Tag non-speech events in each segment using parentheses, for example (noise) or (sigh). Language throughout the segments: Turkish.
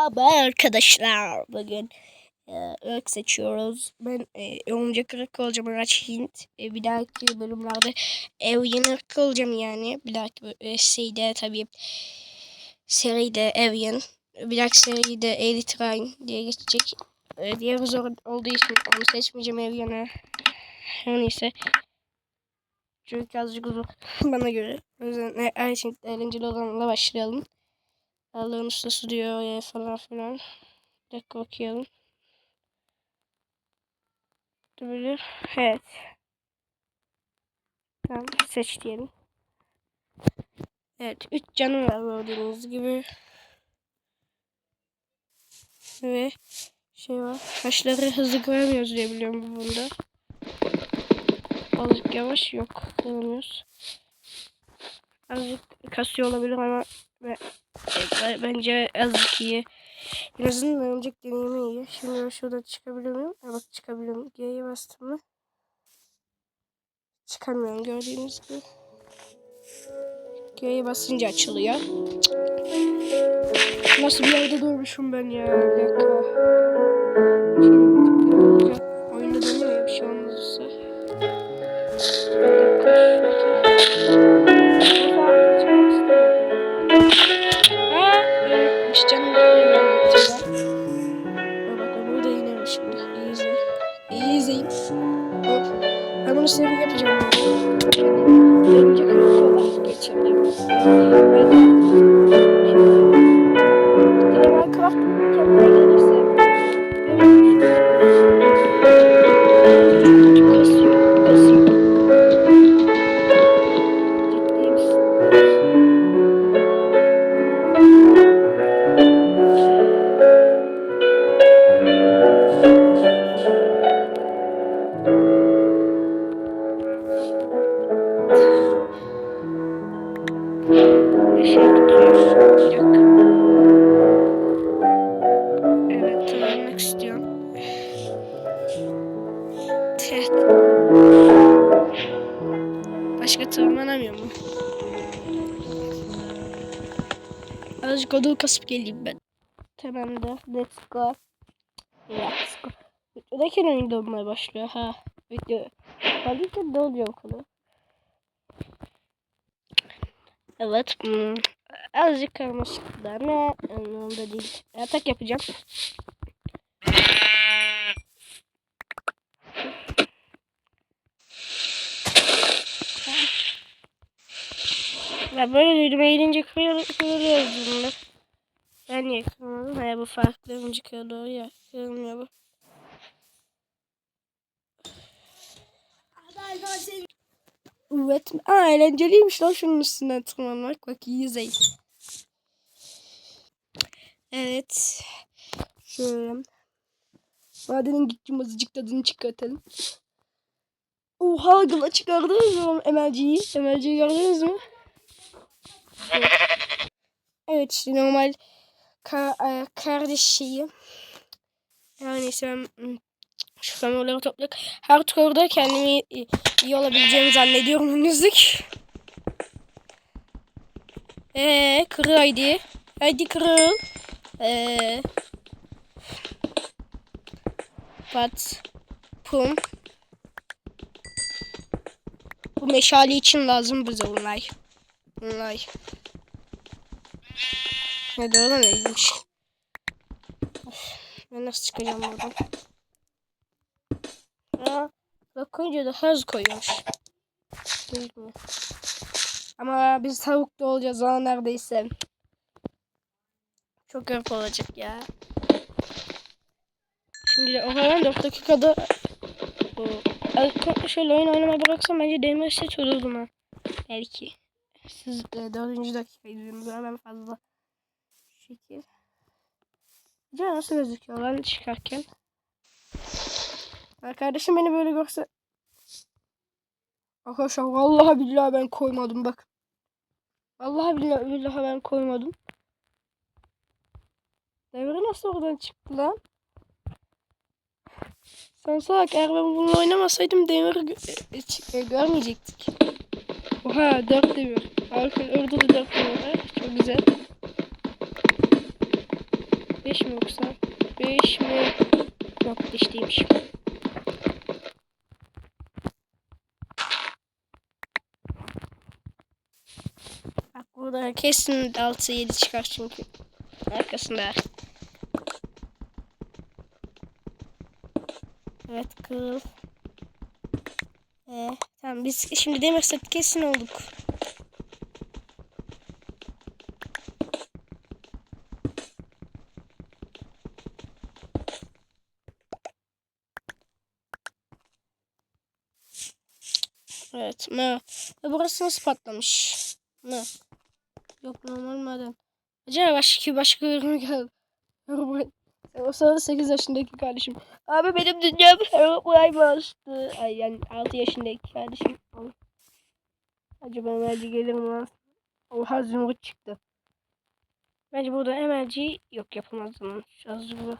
Merhaba arkadaşlar. Bugün e, ırk seçiyoruz. Ben e, oyuncak ırk olacağım. Araç Hint. E, bir dahaki bölümlerde Avian ırk olacağım yani. Bir dahaki e, şeyde tabii seride Avian. Bir dahaki seride Elytra diye geçecek. E, diğer zor olduğu için onu seçmeyeceğim Avian'ı. Her neyse. Çünkü azıcık zor (laughs) bana göre. O yüzden e, her şey eğlenceli olanla başlayalım. Allah'ın ustası diyor ya falan filan. Bir dakika okuyalım. Böyle. Evet. Tamam seç diyelim. Evet 3 canım var gördüğünüz gibi. Ve şey var. Taşları hızlı kıramıyoruz diye biliyorum bu bunda. Azıcık yavaş yok. Kıramıyoruz. Azıcık kasıyor olabilir ama bence azıcık iyi. En azından örümcek deneyimi iyi. Şimdi ben çıkabiliyor muyum? Ha, bak çıkabiliyorum. G'ye bastım mı? Çıkamıyorum gördüğünüz gibi. G'ye basınca açılıyor. Nasıl bir yerde durmuşum ben ya? Bir dakika. İyi izleyin. Hop. Ben bunu senin yapacağım. Örümcek Azıcık odun kasıp geleyim ben. Tamamdır. Let's go. Let's go. Videodayken oyun donmaya başlıyor. Ha. Video. Alırken ne oluyor okulu? Evet. Hmm. Azıcık karmaşık da ne anlamda değil. Atak yapacağım. Ya böyle duydum eğilince kırıyor, kırılıyoruz bunlar. Ben niye kırmadım? Ha bu farklı önce kırılıyor ya. Kırılmıyor bu. Evet. Aa eğlenceliymiş lan şunun üstünden tırmanmak. Bak iyi izleyin. Evet. Şöyle. Madenin gittim azıcık tadını çıkartalım. Oha gıla çıkardınız mı emerciyi? Emerciyi gördünüz mü? Evet işte normal ka e, kardeş şeyi. Yani hmm, şu kameraları toplayarak her turda kendimi iyi, olabileceğimi zannediyorum henüzlük. Eee kırıl haydi. Haydi kırıl. Eee. Pat. Pum. Bu meşale için lazım bize bunlar. De öyle neymiş. Of, Ben nasıl çıkacağım buradan? Aa, bak koyunca da hız koyuyormuş. Ama biz tavuk da olacağız ha neredeyse. Çok garip olacak ya. Şimdi o zaman 4 dakikada bu şöyle oyun oynamaya bıraksam bence demir set olurdum ha. Belki. Siz e, 4. dakika izliyorsunuz ben fazla şu şekil. Acaba nasıl gözüküyor lan çıkarken? Ha, kardeşim beni böyle görse Arkadaşlar vallahi billahi ben koymadım bak. Vallahi billahi, billahi ben koymadım. Devre nasıl oradan çıktı lan? Sen salak eğer ben bunu oynamasaydım demiri gö- e, ç- e, görmeyecektik. Oha 4 demir. Harika orada da 4 demir var. Çok güzel. 5 mi yoksa? 5 mi? Yok 5 değilmiş. Bak burada kesin 6-7 çıkar çünkü. Arkasında. Evet kıl. Ee, tamam biz şimdi demir kesin olduk. Evet. Ne? E, burası nasıl patlamış? Ne? Yok normal maden. Acaba başka başka ürün geldi. (laughs) O sırada 8 yaşındaki kardeşim. Abi benim dünyam Herobrine bastı. Ay yani 6 yaşındaki kardeşim. Acaba emelci gelir mi lan? Oha zümrüt çıktı. Bence burada emelci yok yapamaz zaman. Az zümrüt.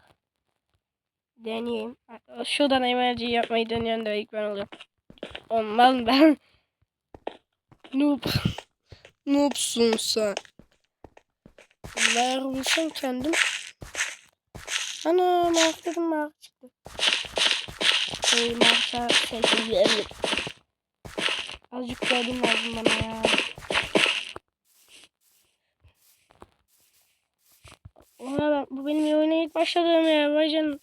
Deneyeyim. Şuradan emelci yapmayı deneyen de ilk ben oluyorum. Olmaz ben. Noob. Noobsun sen. Ver bulsam kendim. Ana mark dedim mark çıktı. Şey marka şey evet. Azıcık gördüm lazım bana ya. Oha ben, bu benim oyuna ilk başladığım ya. Vay canına.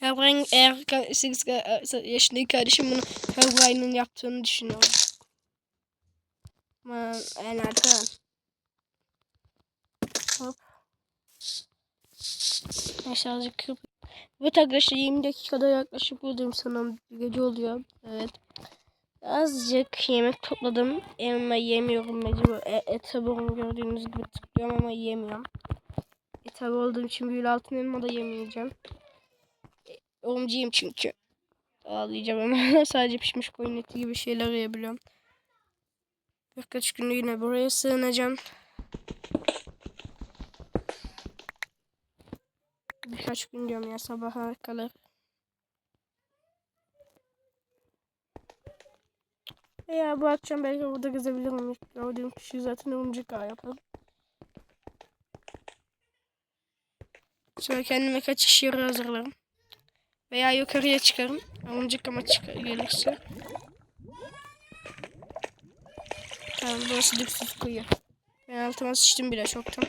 Herobrine eğer 8 yaşındaki kardeşim bunu Herobrine'ın yaptığını düşünüyorum. Aman en arkadan. Hop. Neyse azıcık kırp. Evet arkadaşlar 20 dakikada yaklaşık buradayım sanırım gece oluyor. Evet. Azıcık yemek topladım. Elma yemiyorum mecbur. E, etaborumu gördüğünüz gibi tıklıyorum ama yemiyorum. Etabor olduğum için büyülü altın elma da yemeyeceğim. Yorumcuyum çünkü. Ağlayacağım ama (laughs) sadece pişmiş koyun eti gibi şeyler yiyebiliyorum. Birkaç gün buraya sığınacağım. Birkaç gün diyorum ya sabaha kadar. Veya bu akşam belki burada gezebilirim. Gördüğüm kişi zaten örümcek ağı yapalım. Sonra kendime kaçış yeri hazırlarım. Veya yukarıya çıkarım. Örümcek ama çıkar gelirse. Tamam burası dipsiz kuyu. Ben altıma sıçtım bile çoktan.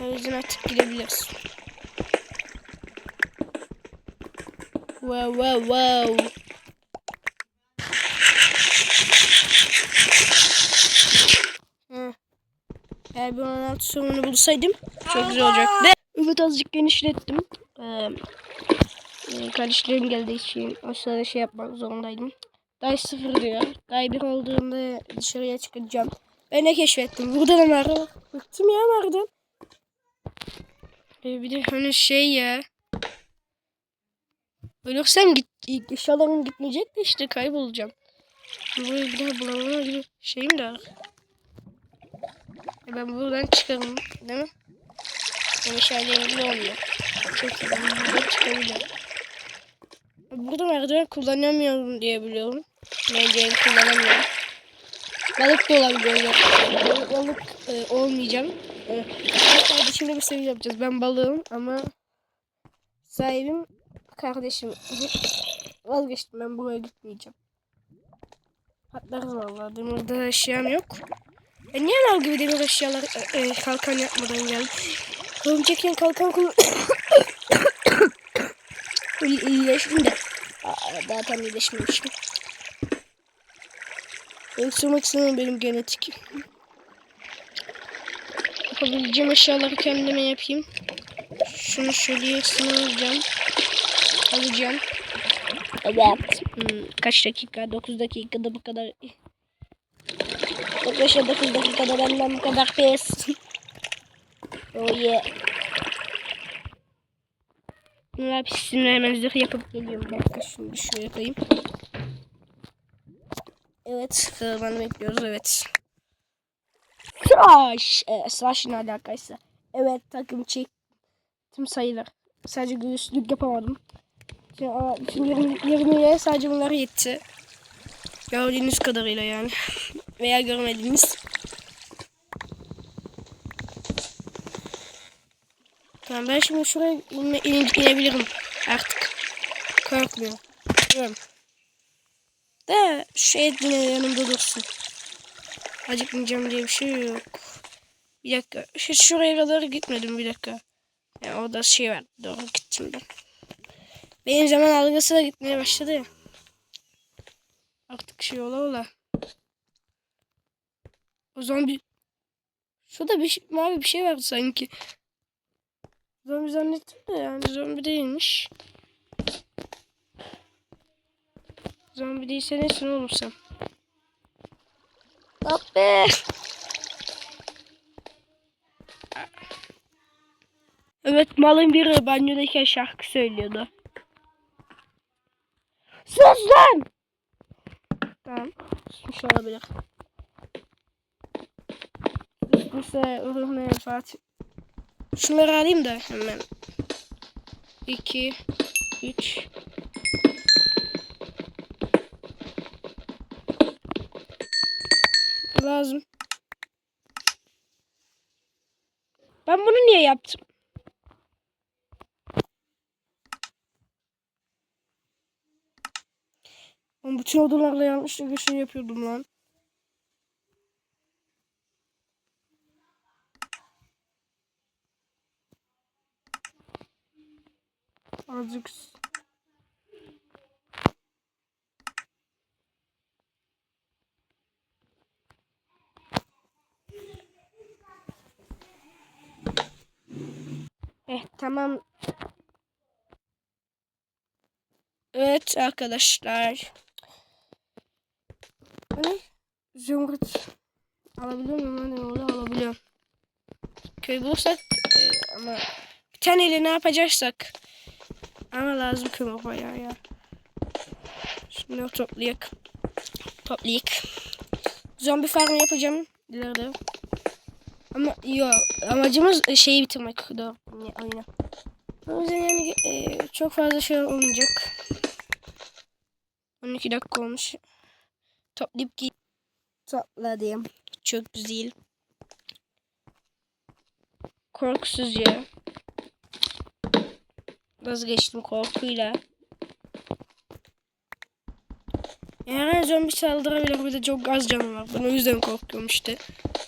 O yüzden artık gidebiliriz. Wow wow wow. Hı. Eğer bir 16 sorunu bulsaydım çok güzel olacaktı. Evet azıcık genişlettim. Ee, kardeşlerim geldiği için o sırada şey yapmak zorundaydım. Day sıfır diyor. Day bir olduğunda dışarıya çıkacağım. Ben de keşfettim. Burada da nerede? Bıktım ya nereden? Ee, bir de hani şey ya. Ölürsem git, eşyalarım gitmeyecek de işte kaybolacağım. Burayı bir daha bulamama gibi şeyim de var. E ben buradan çıkarım değil mi? Yani eşyalarım ne oluyor? Çok iyi ben buradan çıkabilirim. Burada merdiven kullanamıyorum diye biliyorum. Merdiven kullanamıyorum. Balık da olabiliyor. Balık, e, olmayacağım. E, kardeşimle bir seviye yapacağız. Ben balığım ama sahibim kardeşim. (laughs) Vazgeçtim ben buraya gitmeyeceğim. Patlarız valla. Demirde eşyam yok. E niye lav gibi demir eşyalar e, e, kalkan yapmadan geldi? Örümcekken kalkan kullan... (coughs) İyileştim de. Aa, daha tam iyileşmemişim. Öksürmek istemem benim genetik. Yapabileceğim eşyaları kendime yapayım. Şunu şöyle sınırlayacağım. Alacağım. Evet. Hmm, kaç dakika? 9 dakikada bu kadar. 9 9 dakikada benden bu kadar pes. (laughs) Oh yeah. Bunlar pişsin hemen zırh yapıp geliyorum. Dakika şunu şöyle koyayım. Evet. Karavanı bekliyoruz. Evet. Slash. Ee, slash ne alakaysa. Evet takım çektim sayılır. Sadece göğüslük yapamadım. Ya, şimdi 20, 20'ye sadece bunlar yetti. Gördüğünüz kadarıyla yani. (laughs) Veya görmediğiniz. Tamam ben şimdi şuraya inme, in, inebilirim artık. Korkmuyor. Biliyorum. De şey şu et yine yanımda dursun. Acıkmayacağım diye bir şey yok. Bir dakika. Hiç şuraya kadar gitmedim bir dakika. Yani orada şey var. Doğru gittim ben. Benim zaman algısı da gitmeye başladı ya. Artık şey ola ola. O zombi. Şurada bir şey, mavi bir şey vardı sanki. Zombi zannettim de yani zombi değilmiş. Zombi değilse neyse ne olursam. Bak be. Evet malın biri banyodayken şarkı söylüyordu. Sus lan! Tamam. Susmuş olabilir. Susmuşsa ruhuna Fatih. Şunları alayım da hemen. 2 3 Lazım. Ben bunu niye yaptım? Bütün odalarla yanlışlıkla şey yapıyordum lan. Azıcık Eh tamam. Evet arkadaşlar. Hani zümrüt alabiliyor muyum? Hani orada alabiliyorum. Köy bulursak e, ama bir taneyle ne yapacaksak ama lazım kömür bayağı ya. Şimdi toplayak. Toplayık. Zombi farm yapacağım ileride. Ama yok amacımız e, şeyi bitirmek. Oyunu. O yüzden yani e, çok fazla şey olmayacak. 12 dakika olmuş. Toplayıp git. Topladım. Çok güzel. Korkusuzca. Vazgeçtim korkuyla. Yani zombi saldırabilir bir de çok az canım var. Ben o yüzden korkuyorum işte.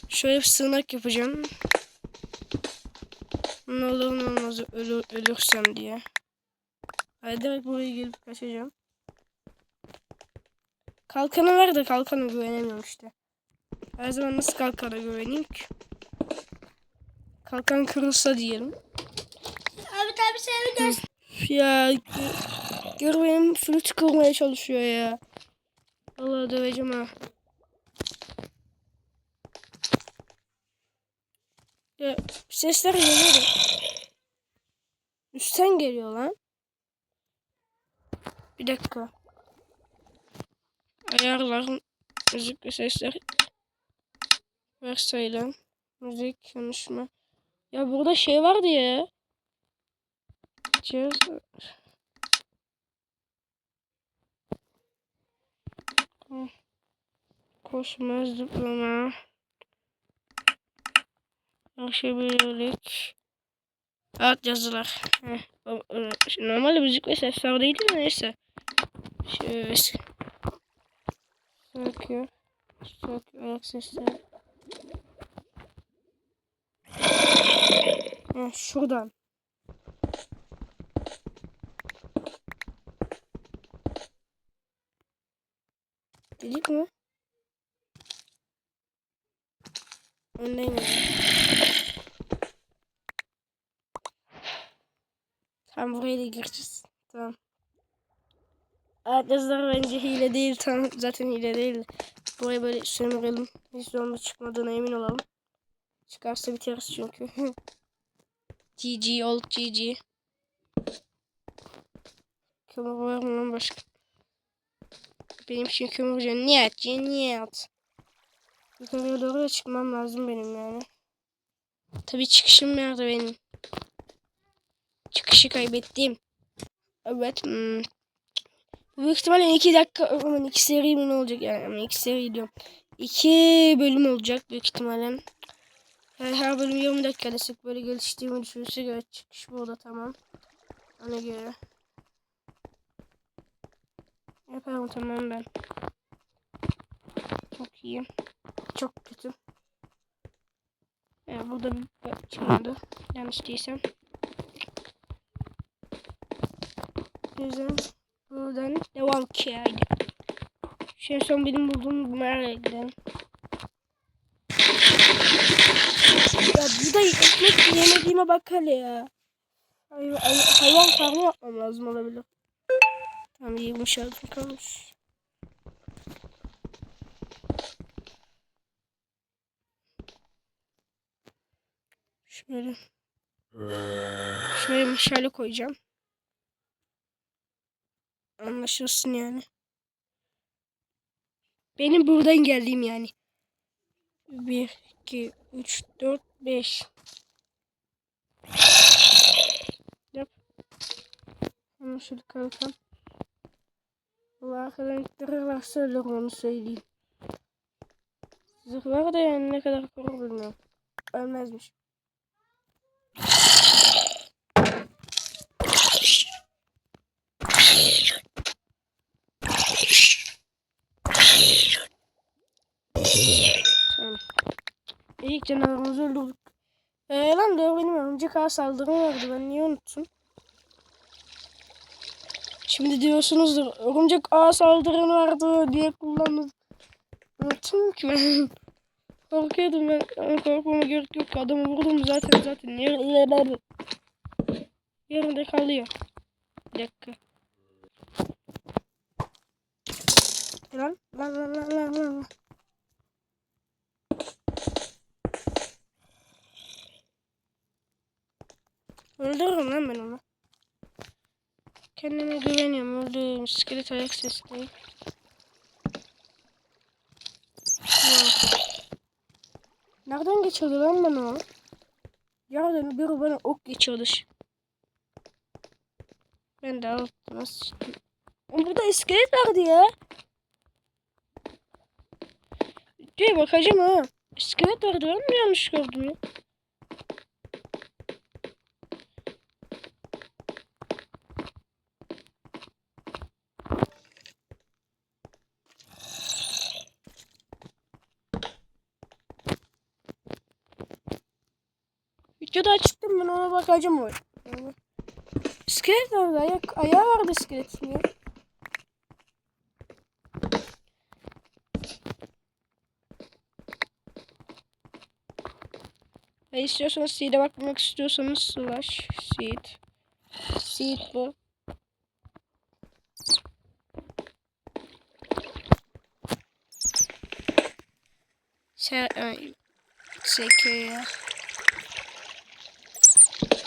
Şöyle bir sığınak yapacağım. Ne olur ne olmaz ölür, ölürsem diye. Hadi direkt buraya gelip kaçacağım. Kalkanı ver de kalkana güvenemiyorum işte. Her zaman nasıl kalkana güveneyim ki? Kalkan kırılsa diyelim. Abi tabi seveceğiz. Ya gör benim flütü kırmaya çalışıyor ya. Vallahi döveceğim ha. Ya sesler geliyor da. Üstten geliyor lan. Bir dakika. Ayarlar müzik ve sesler. Varsayılan müzik konuşma. Ya burada şey vardı ya. Cihaz. Koşmaz zıplama. Aşabilirlik. Alt yazılar. Heh, şimdi Normalde müzik ve sesler değil de neyse. Şöyle. Söküyor. Söküyor ayak sesleri. Heh, şuradan. Dedik mi? Geliyor. Tamam buraya da gireceğiz. Tamam. Arkadaşlar bence hile değil. Tamam zaten hile değil. Buraya böyle sömürelim. Hiç zombi çıkmadığına emin olalım. Çıkarsa biteriz çünkü. (laughs) GG old GG. Kömür var mı lan başka? Benim için kömürce niyet niyet. Yukarıya doğru da çıkmam lazım benim yani. Tabii çıkışım nerede benim? Çıkışı kaybettim. Evet. Hmm. Büyük ihtimalle 2 dakika, aman 2 seri mi ne olacak yani? Ama 2 seri diyorum. 2 bölüm olacak büyük ihtimalle. Her, her bölüm 20 dakikada sık böyle geliştiğimi düşünürse göre çıkış burada tamam. Ona göre. Yaparım tamam ben. Çok iyi. Çok kötü. Yani burada bir çıkmadı. Yanlış değilsem. Güzel. Buradan devam ki haydi. Şu en son benim bulduğum bu mağaraya gidelim. Ya bu da ekmek yemediğime bak hele ya. Hayvan, hayvan farmı yapmam lazım olabilir. Tamam yemiş aldım kalmış. Şöyle. Şöyle meşale koyacağım. Anlaşılsın yani. Benim buradan geldiğim yani. 1, 2, 3, 4, 5. Yap. Hemen şöyle kalkalım. Allah arkadan ittirirler söyler onu söyleyeyim. Zırhlar da yani ne kadar korur bilmiyorum. Ölmezmiş. Tamam. İlk canavarımızı öldürdük. Ee, lan doğru benim örümcek ağa saldırım vardı. Ben niye unuttum? Şimdi diyorsunuzdur. Örümcek ağa saldırın vardı diye kullandım. Unuttum ki ben. (laughs) Korkuyordum ben. Ama korkmama gerek yok. Adamı vurdum zaten zaten. Yerinde, yerinde kalıyor. Bir dakika. Lan lan lan lan lan lan. Öldürürüm lan ben onu. Kendime güveniyorum. Öldürürüm. İskelet ayak. Yok. Nereden geçirdi lan bana o? Yerden biri bana ok geçirdi. Ben de aldım. Nasıl? Oğlum Burada iskelet vardı ya. Diye bakacağım ha. İskelet vardı ben mi yanlış gördüm ya? Videoda açtım ben ona bakacağım o. İskelet vardı ayak, ayağı vardı iskeletin ya. Ve istiyorsanız seed'e bakmak istiyorsanız slash seed. Seed bu. Sen ay SK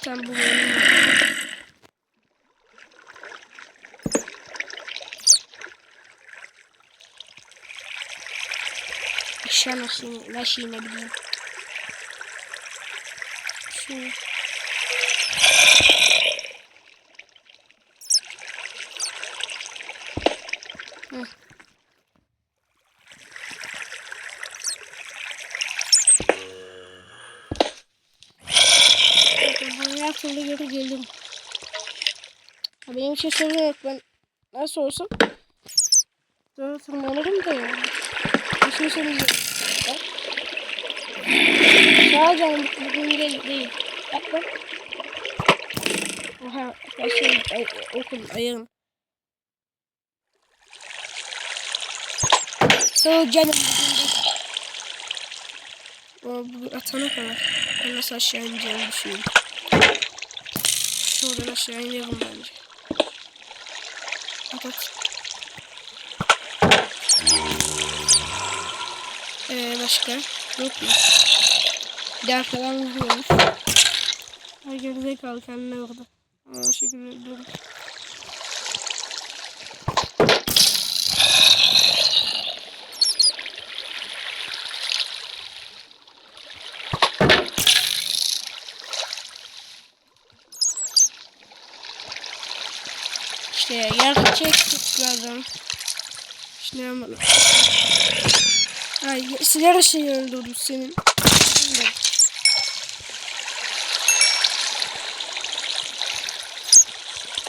Tam bu benim. Aşağı nasıl, nasıl inebilirim? Heh. Bakın ben her türlü geri gelirim. Yok. Ben nasıl olsun Doğru tırmanırım da yani. Bir şey söyleyeceğim. Bak. Sağ canım bugün değil. değil. Bak bak. Oha ben şey ay, okul ayağım. Sağ canım bugün değil. O bu atana kadar. Ben nasıl aşağı ineceğimi düşünüyorum. Şuradan aşağı inerim bence. At. Ee, başka? Yok mu? Bir daha falan vuruyormuş. Ay gerizekalı kendine vurdu. Ama şekilde şeye yak çektik lazım. Şimdi yapalım. Ay sigara şeyi öldürdüm senin. Şimdi.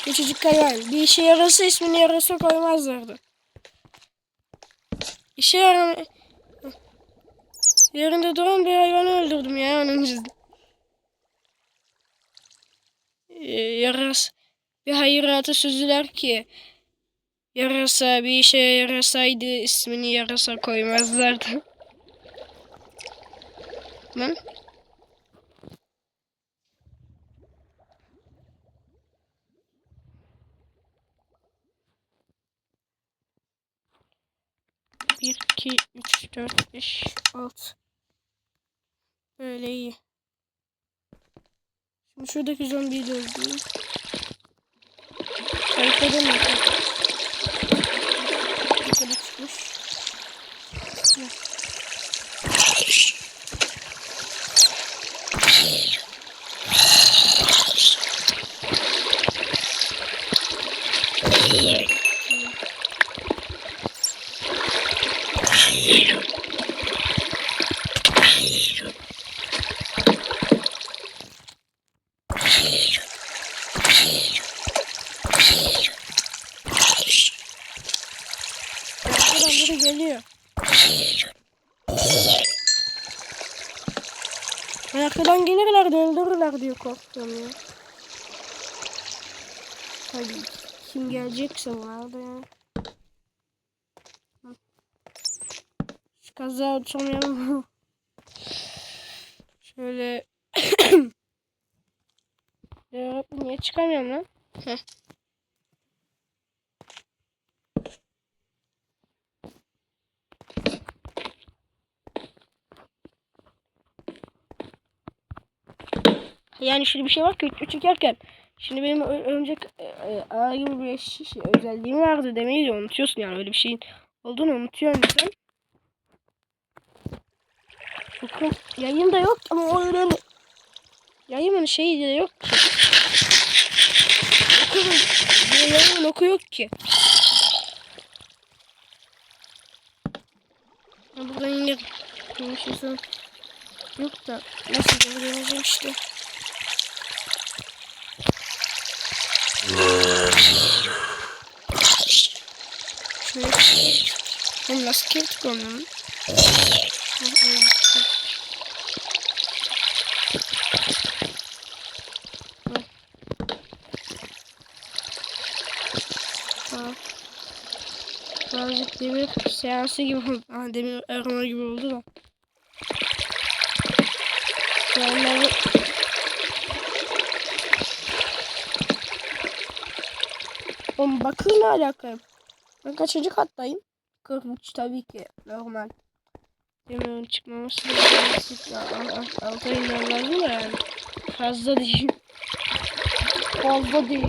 Küçücük hayvan. Bir işe yarasa ismini yarasa koymazlardı. İşe yaramıyor. Yerinde duran bir hayvanı öldürdüm ya onun yüzünden. Bir hayırata sözüler ki yarasa bir işe yarasaydı ismini yarasa koymazlardı. Lan. Bir, iki, üç, dört, beş, altı. Böyle iyi. Şimdi şuradaki zombiyi de öldüreyim. Haritada mı? Yukarı çıkmış. Arkadan biri geliyor. Ben arkadan gelirler de öldürürler diye korktum ya. Hadi kim gelecekse vardı ya. Şu kaza oturmayalım. (laughs) Şöyle. (coughs) ya niye çıkamıyorum lan? Heh. Yani şimdi bir şey var ki çekerken. Şimdi benim örümcek e, e, ağ gibi bir şey, şey, özelliğim vardı demeyi de unutuyorsun yani öyle bir şeyin olduğunu unutuyor insan. Bakın yayın da yok ama o öyle yayının şeyi de yok ki. Okulun yayının oku yok ki. Buradan yine konuşursam yok da nasıl öğreneceğim işte. Şöyle Oğlum nasıl. Hı. Tamam. Birazcık demir seansı gibi oldu. Aa, demir arama gibi oldu da. Onları Oğlum bakır ne alaka? Ben kaçıncı kattayım? 43 tabii ki normal. Demirin çıkmaması da basit. Altı ayından lazım da yani. Fazla değil. Fazla değil.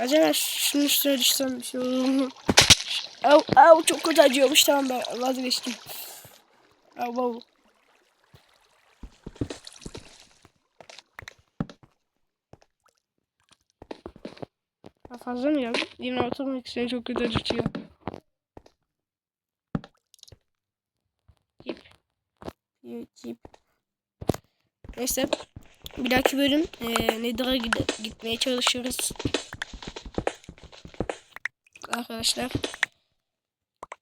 Acaba şunu üstüne düşsem bir şey olur mu? Au, au çok kötü acıyormuş tamam ben vazgeçtim. Au au. Fazla mı geldi? Yine oturmak isteyen çok kötü acıtıyor. Cip. Cip. Neyse. Bir dahaki bölüm e, Nether'a gitmeye çalışıyoruz. Arkadaşlar.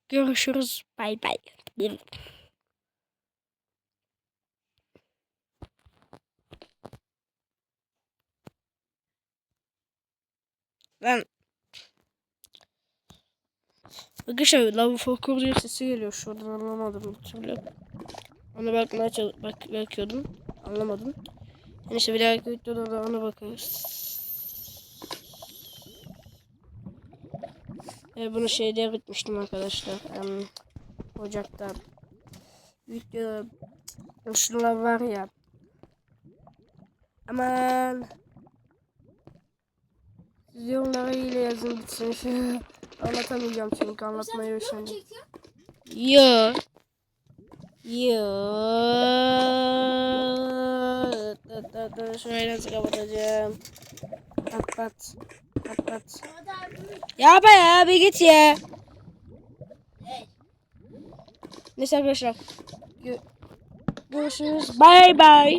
Görüşürüz. Bay bay. Lan. Arkadaşlar lava fokur diye sesi geliyor şuradan anlamadım bir türlü. Ona bakmaya bak bakıyordum. Anlamadım. Neyse bir dahaki videoda da ona bakarız. E, bunu şeyde bitmiştim arkadaşlar. Em, Ocak'ta. Video şunlar var ya. Aman. Yorumlara ile yazın bitsin. Şu (laughs) anlatamayacağım çünkü anlatmayı üşendim. Yo. Yo. Dı dı dı. Şurayı nasıl kapatacağım? Kapat. Kapat. Ya be ya bir git ya. Neyse arkadaşlar. Gö- görüşürüz. Bye bye.